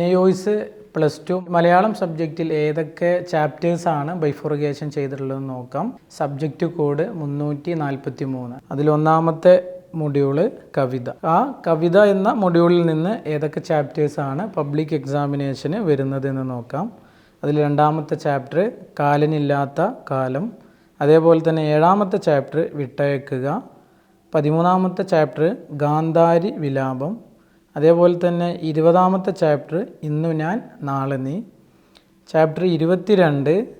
Course plus two Malayalam സബ്ജക്റ്റിൽ ഏതൊക്കെ chapters ആണ് ബൈഫോറിഗേഷൻ ചെയ്തിട്ടുള്ളതെന്ന് നോക്കാം. സബ്ജക്റ്റ് കോഡ് മുന്നൂറ്റി നാൽപ്പത്തി മൂന്ന് അതിലൊന്നാമത്തെ മൊഡ്യൂൾ കവിത. ആ കവിത എന്ന മൊഡ്യൂളിൽ നിന്ന് ഏതൊക്കെ ചാപ്റ്റേഴ്സ് ആണ് പബ്ലിക് എക്സാമിനേഷന് വരുന്നത് എന്ന് നോക്കാം. അതിൽ രണ്ടാമത്തെ ചാപ്റ്റർ കാലനില്ലാത്ത കാലം. അതേപോലെ തന്നെ ഏഴാമത്തെ ചാപ്റ്റർ വിട്ടയക്കുക. പതിമൂന്നാമത്തെ ചാപ്റ്റർ ഗാന്ധാരി വിലാപം. അതേപോലെ തന്നെ ഇരുപതാമത്തെ ചാപ്റ്റർ ഇന്നു ഞാൻ നാളെ നീ. ചാപ്റ്റർ ഇരുപത്തിരണ്ട്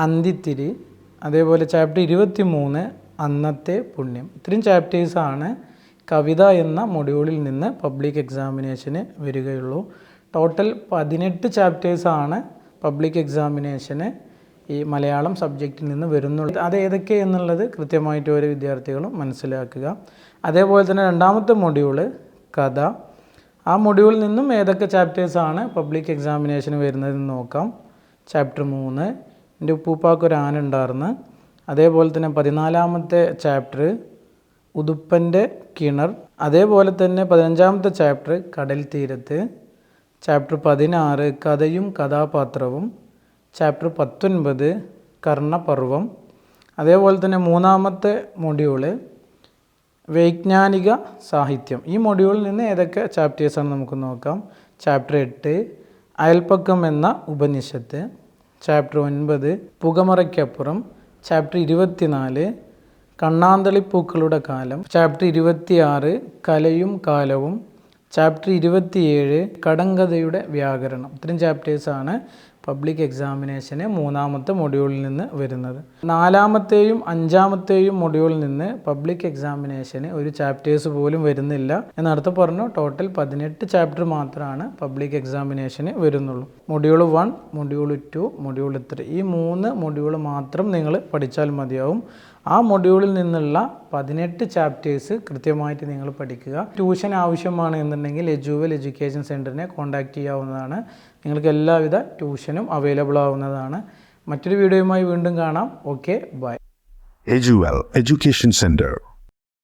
അന്തിത്തിരി. അതേപോലെ ചാപ്റ്റർ ഇരുപത്തി മൂന്ന് അന്നത്തെ പുണ്യം. ഇത്രയും ചാപ്റ്റേഴ്സാണ് കവിത എന്ന മൊഡ്യൂളിൽ നിന്ന് പബ്ലിക് എക്സാമിനേഷന് വരികയുള്ളൂ. ടോട്ടൽ പതിനെട്ട് ചാപ്റ്റേഴ്സാണ് പബ്ലിക് എക്സാമിനേഷന് ഈ മലയാളം സബ്ജക്റ്റിൽ നിന്ന് വരുന്നുള്ളൂ. അത് ഏതൊക്കെ എന്നുള്ളത് കൃത്യമായിട്ട് ഓരോ വിദ്യാർത്ഥികളും മനസ്സിലാക്കുക. അതേപോലെ തന്നെ രണ്ടാമത്തെ മൊഡ്യൂൾ കഥ. ആ മൊഡ്യൂളിൽ നിന്നും ഏതൊക്കെ ചാപ്റ്റേഴ്സാണ് പബ്ലിക് എക്സാമിനേഷന് വരുന്നതെന്ന് നോക്കാം. ചാപ്റ്റർ മൂന്ന്. എന്റെ ഉപ്പൂപ്പാക്ക് ഒരു ആന ഉണ്ടായിരുന്നു അതേപോലെ തന്നെ പതിനാലാമത്തെ ചാപ്റ്റർ ഉതുപ്പന്റെ കിണർ. അതേപോലെ തന്നെ പതിനഞ്ചാമത്തെ ചാപ്റ്റർ കടൽ തീരത്ത്. ചാപ്റ്റർ പതിനാറ് കഥയും കഥാപാത്രവും. ചാപ്റ്റർ പത്തൊൻപത് കർണപർവം. അതേപോലെ തന്നെ മൂന്നാമത്തെ മൊഡ്യൂൾ വൈജ്ഞാനിക സാഹിത്യം. ഈ മൊഡ്യൂളിൽ നിന്ന് ഏതൊക്കെ ചാപ്റ്റേഴ്സാണ് നമുക്ക് നോക്കാം? ചാപ്റ്റർ എട്ട് അയൽപ്പക്കം എന്ന ഉപനിഷത്ത്. ചാപ്റ്റർ ഒൻപത് പുകമറയ്ക്കപ്പുറം. ചാപ്റ്റർ ഇരുപത്തിനാല് കണ്ണാന്തളിപ്പൂക്കളുടെ കാലം. ചാപ്റ്റർ ഇരുപത്തിയാറ് കലയും കാലവും. ചാപ്റ്റർ ഇരുപത്തിയേഴ് കടങ്കഥയുടെ വ്യാകരണം. ഇത്രയും ചാപ്റ്റേഴ്സാണ് പബ്ലിക് എക്സാമിനേഷന് മൂന്നാമത്തെ മൊഡ്യൂളിൽ നിന്ന് വരുന്നത്. നാലാമത്തെയും അഞ്ചാമത്തെയും മൊഡ്യൂളിൽ നിന്ന് പബ്ലിക് എക്സാമിനേഷന് ഒരു ചാപ്റ്റേഴ്സ് പോലും വരുന്നില്ല. എന്നർത്ഥം പറഞ്ഞു ടോട്ടൽ പതിനെട്ട് ചാപ്റ്റർ മാത്രമാണ് പബ്ലിക് എക്സാമിനേഷന് വരുന്നുള്ളൂ. Module one module two module three ഈ മൂന്ന് മൊഡ്യൂൾ മാത്രം നിങ്ങൾ പഠിച്ചാൽ മതിയാവും. ആ മൊഡ്യൂളിൽ നിന്നുള്ള പതിനെട്ട് ചാപ്റ്റേഴ്സ് കൃത്യമായിട്ട് നിങ്ങൾ പഠിക്കുക. ട്യൂഷൻ ആവശ്യമാണ് എന്നുണ്ടെങ്കിൽ എജുവൽ എഡ്യൂക്കേഷൻ സെന്ററിനെ കോൺടാക്റ്റ് ചെയ്യാവുന്നതാണ്. നിങ്ങൾക്ക് എല്ലാവിധ ട്യൂഷനും അവൈലബിൾ ആവുന്നതാണ്. മറ്റൊരു വീഡിയോയുമായി വീണ്ടും കാണാം. ഓക്കെ ബൈ എജുവൽ എഡ്യൂക്കേഷൻ Center.